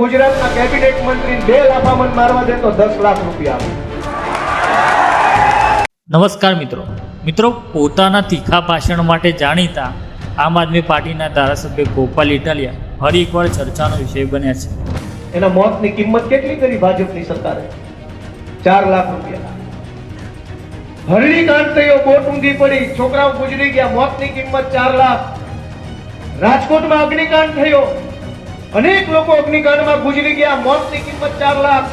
ગુજરાતના કેબિનેટ મંત્રી બે લાફામન મારવા દે તો દસ લાખ રૂપિયા નમસ્કાર મિત્રો. મિત્રો પોતાના તીખા ભાષણ માટે જાણીતા આમ આદમી પાર્ટીના ધારાસભ્ય ગોપાલ ઇટાલિયા ફરી એકવાર ચર્ચાનો વિષય બન્યા છે. એના મોતની કિંમત કેટલી કરી ભાજપની સરકારે? ચાર લાખ રૂપિયા. હરણી થયો બોટ ઊંધી પડી છોકરાઓ ગુજરી ગયા મોતની કિંમત ચાર લાખ. રાજકોટમાં અગ્નિકાંડ થયો અનેક લોકો અગ્નિકાંડમાં ગુજરી ગયા, મોતની કિંમત ચાર લાખ.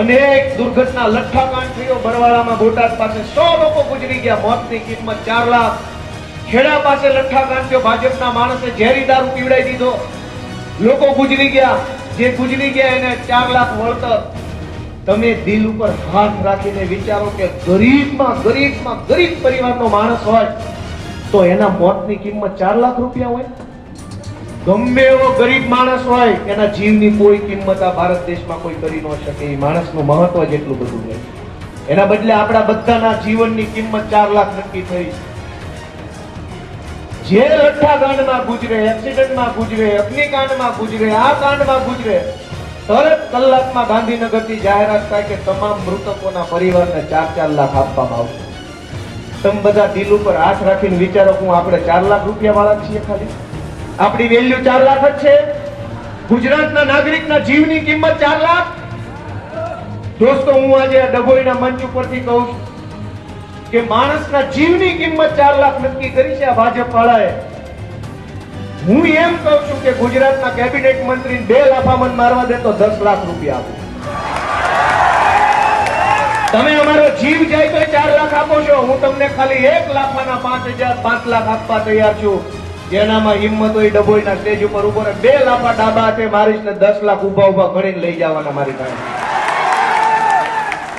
અનેક દુર્ઘટના લઠ્ઠાકાંડ થયો બરવાળામાં બોટાદ પાસે સો લોકો ગુજરી ગયા, મોતની કિંમત ચાર લાખ. ખેડા પાસે લઠ્ઠાકાંડ થયો ભાજપના માણસે ઝેરી દારૂ પીવડાવી દીધો. લોકો ગુજરી ગયા, જે ગુજરી ગયા એને ચાર લાખ વળતર. તમે દિલ ઉપર હાથ રાખીને વિચારો કે ગરીબમાં ગરીબમાં, ગરીબ પરિવારનો માણસ હોય, તો એના મોતની કિંમત ચાર લાખ રૂપિયા હોય. ગમે એવો ગરીબ માણસ હોય એના જીવની કોઈ કિંમત આ ભારત દેશમાં કોઈ કરી ન શકે, એ માણસનું મહત્વ જેટલું બધું હોય એના બદલે આપણા બધાના જીવનની કિંમત ચાર લાખ નક્કી થઈ. જે રઠ્ઠાકાંડમાં ગુજરે, એક્સિડન્ટમાં ગુજરે, અગ્નિકાંડમાં ગુજરે, આ કાંડમાં ગુજરે, તરત કલાકમાં ગાંધીનગરથી જાહેરાત થાય કે તમામ મૃતકોના પરિવારને ચાર ચાર લાખ આપવામાં આવશે. તમે બધા દિલ ઉપર હાથ રાખીને વિચારો હું આપણે ચાર લાખ રૂપિયા વાળા છીએ ખાલી? આપણી વેલ્યુ ચાર લાખ જ છે. ગુજરાતના નાગરિકના જીવની કિંમત ચાર લાખ. દોસ્તો, હું આજે ડભોઈના મંચ ઉપરથી કહું છું કે માણસના જીવની કિંમત ચાર લાખ નક્કી કરી છે આ ભાજપ વાળાએ હું એમ કહું છું કે ગુજરાતના કેબિનેટ મંત્રી બે લાફામન મારવા દે તો દસ લાખ રૂપિયા આપો. તમે અમારો જીવ જાય તો ચાર લાખ આપો છો. હું તમને ખાલી એક લાખાના પાંચ હજાર, પાંચ લાખ આપવા તૈયાર છું. જેનામાં હિંમત હોય ડબોઈના સ્ટેજ ઉપર ઉપર બે લાફા ડાબા હાથે મારીશ ને દસ લાખ ઊભા ઊભા ગણીને લઈ જવાના મારી પાસે.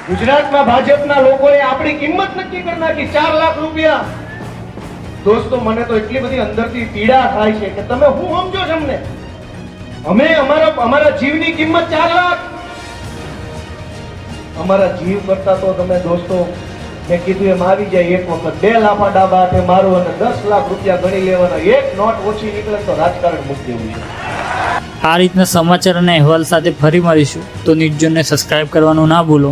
ગુજરાતમાં ભાજપના લોકોએ આપણી કિંમત નક્કી કરી નાખી, ચાર લાખ રૂપિયા. દોસ્તો, મને તો એટલી બધી અંદરથી પીડા થાય છે કે તમે હું સમજો છો અમને? અમે અમારા અમારા જીવની કિંમત ચાર લાખ. અમારા જીવ કરતા તો તમે દોસ્તો મેં કીધું, એમ આવી જાય એક વખત. બે લાફા ડાબા હાથે મારું અને દસ લાખ રૂપિયા ગણી લેવાના. એક નોટ ઓછી નીકળે તો રાજકારણ મૂકી દેવું છે. આ રીતના સમાચાર અને અહેવાલ સાથે ફરી મળીશું. તો ન્યૂઝ જોઈને સબસ્ક્રાઇબ કરવાનું ના ભૂલો.